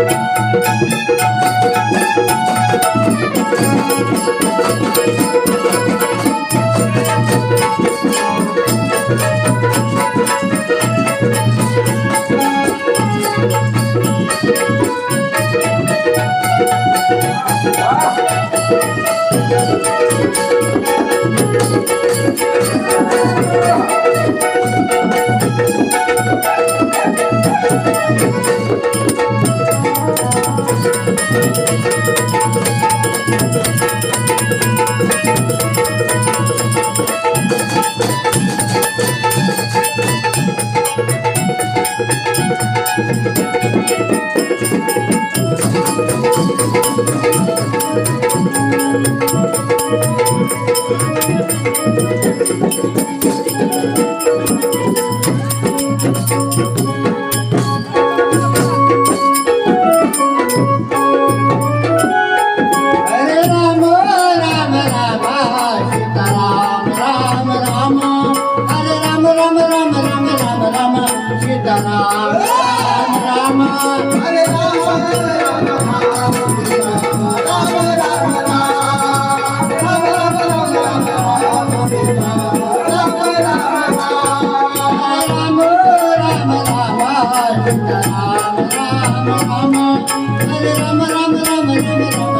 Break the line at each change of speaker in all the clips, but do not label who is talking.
हरे राम राम राम सीताराम राम राम हरे राम राम राम राम राम राम सीताराम राम राम हरे राम राम राम राम सीताराम राम राम हरे Thank you. Thank you.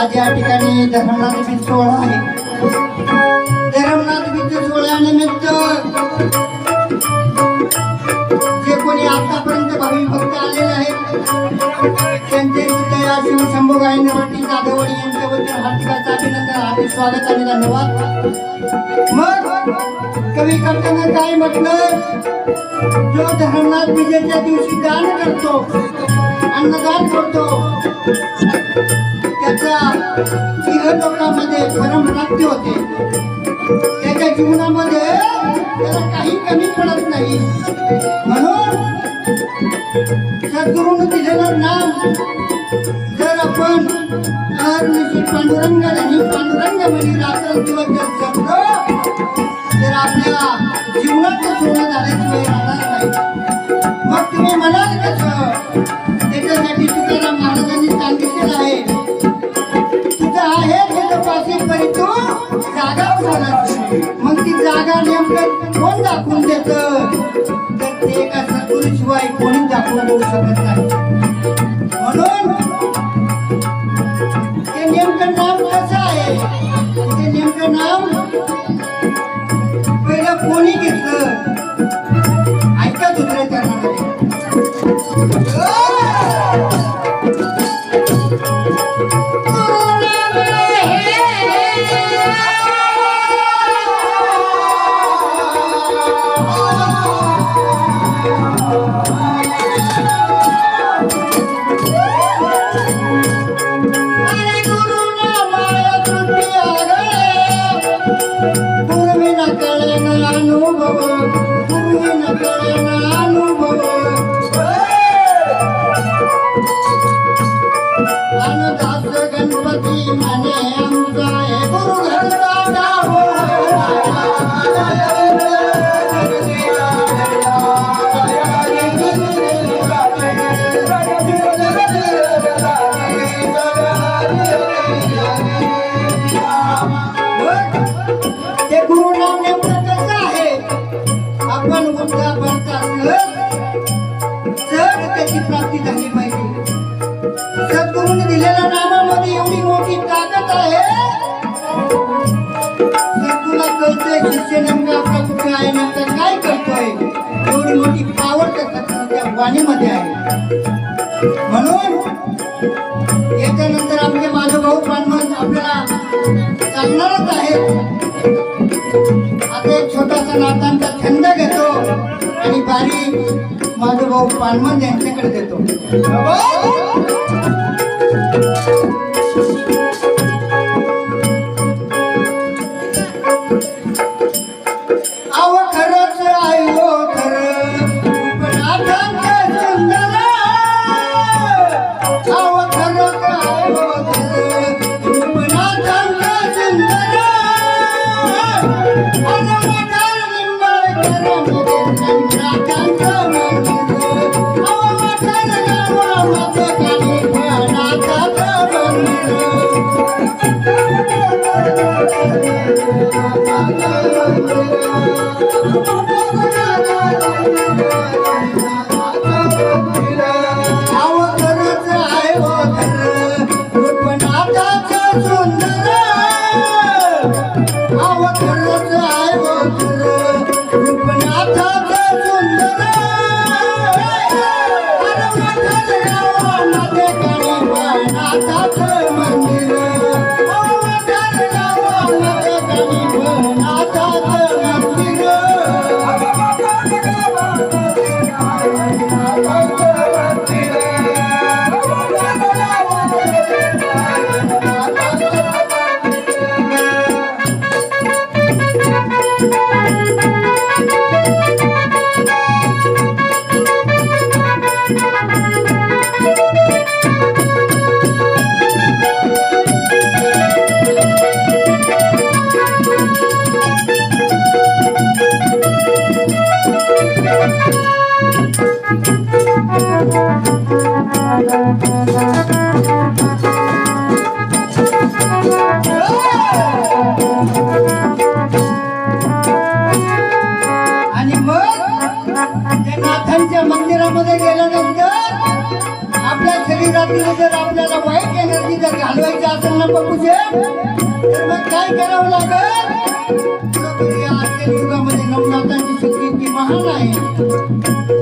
आज या ठिकाणी धर्मनाथ बीज सोहळा आहे. धर्मनाथ बीज सोहळ्यानिमित्त जे कोणी आता त्यांचे सुद्धा या शिवशंभू जाधवडी जाधववाडी यांच्याबद्दल हार्दिकाचा अभिनंदन हार्दिक स्वागत आणि धन्यवाद मग कवी करताना काय म्हटलं जो धरणात विजेच्या दिवशी दान करतो. अन्नदान करतो त्याच्या लोकांमध्ये परमप्राप्ती होते त्याच्या जीवनामध्ये त्याला काही कमी पडत नाही म्हणून सद्गुरूने दिलेलं नाम. जर आपण पांडुरंगाला निशी पांडुरंग पांडुरंग म्हणजे रात्र दिवस जर जपलो शिवाय कोणी दाखवून देऊ शकत नाही. म्हणून ते नेमकं नाम कसं आहे. ते नेमकं नाम पहिलं कोणी घेतलं? ऐका दुसऱ्या चरणामध्ये. Oh, वाणीमध्ये आहे. म्हणून याच्यानंतर आपले माधवभाऊ ब्राह्मण आपल्याला चालणारच आहेत. आता एक छोटासा नातांचा छंद घेतो आणि बारीक माधवभाऊ पानमन यांच्याकडे देतो. Thank you. स्वप्न जर आपल्याला वाईट एनर्जी जर घालवायची असेल ना पप्पूचे तर मग काय करावं लागेल? आजच्या युगामध्ये नवनाथांची शक्ती ती महान आहे.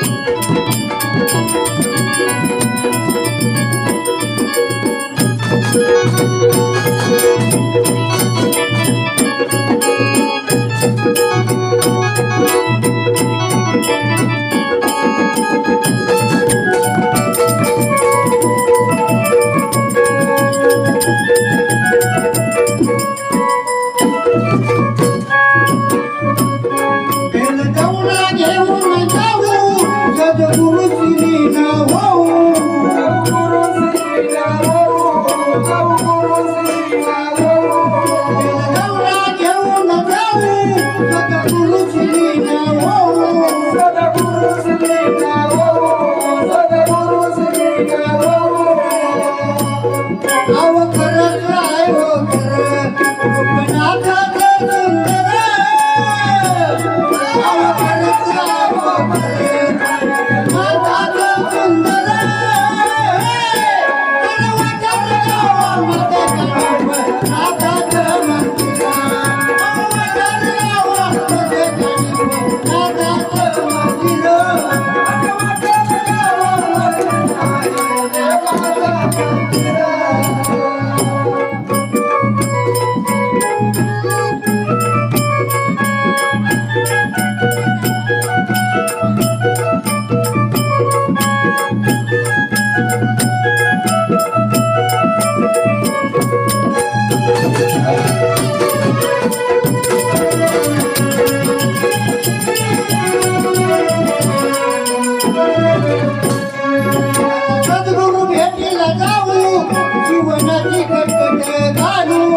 Thank you. Oh,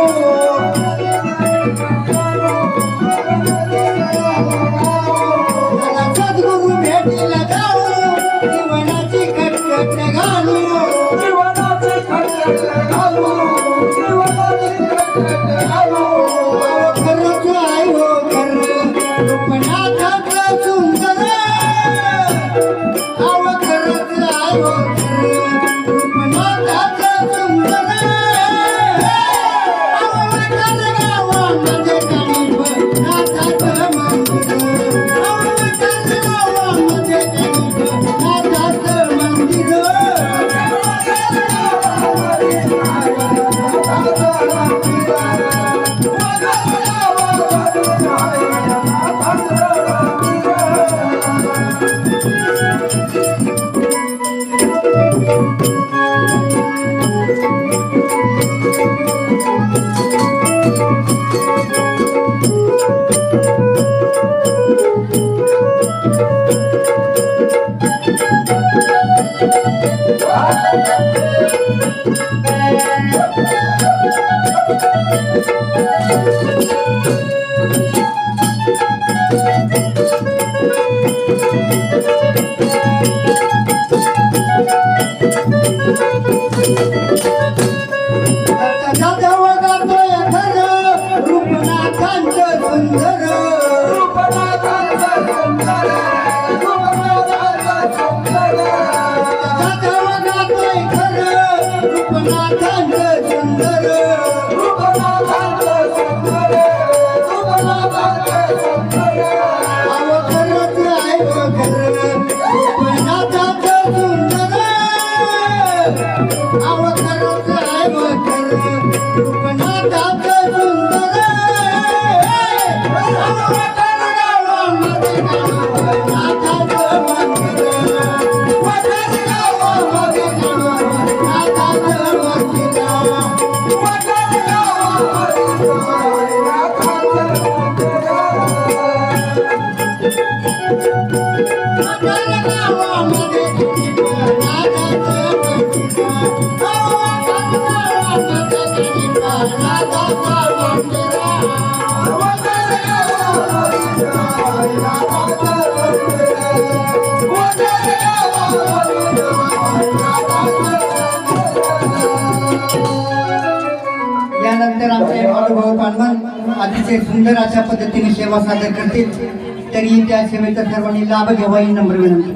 Senhor. I'm not done. यानंतर आमचे अनुभव पांडवन अतिशय सुंदर अशा पद्धतीने सेवा सादर करतील. तरी त्या सेवेचा सर्वांनी लाभ घ्यावा ही नम्र विनंती.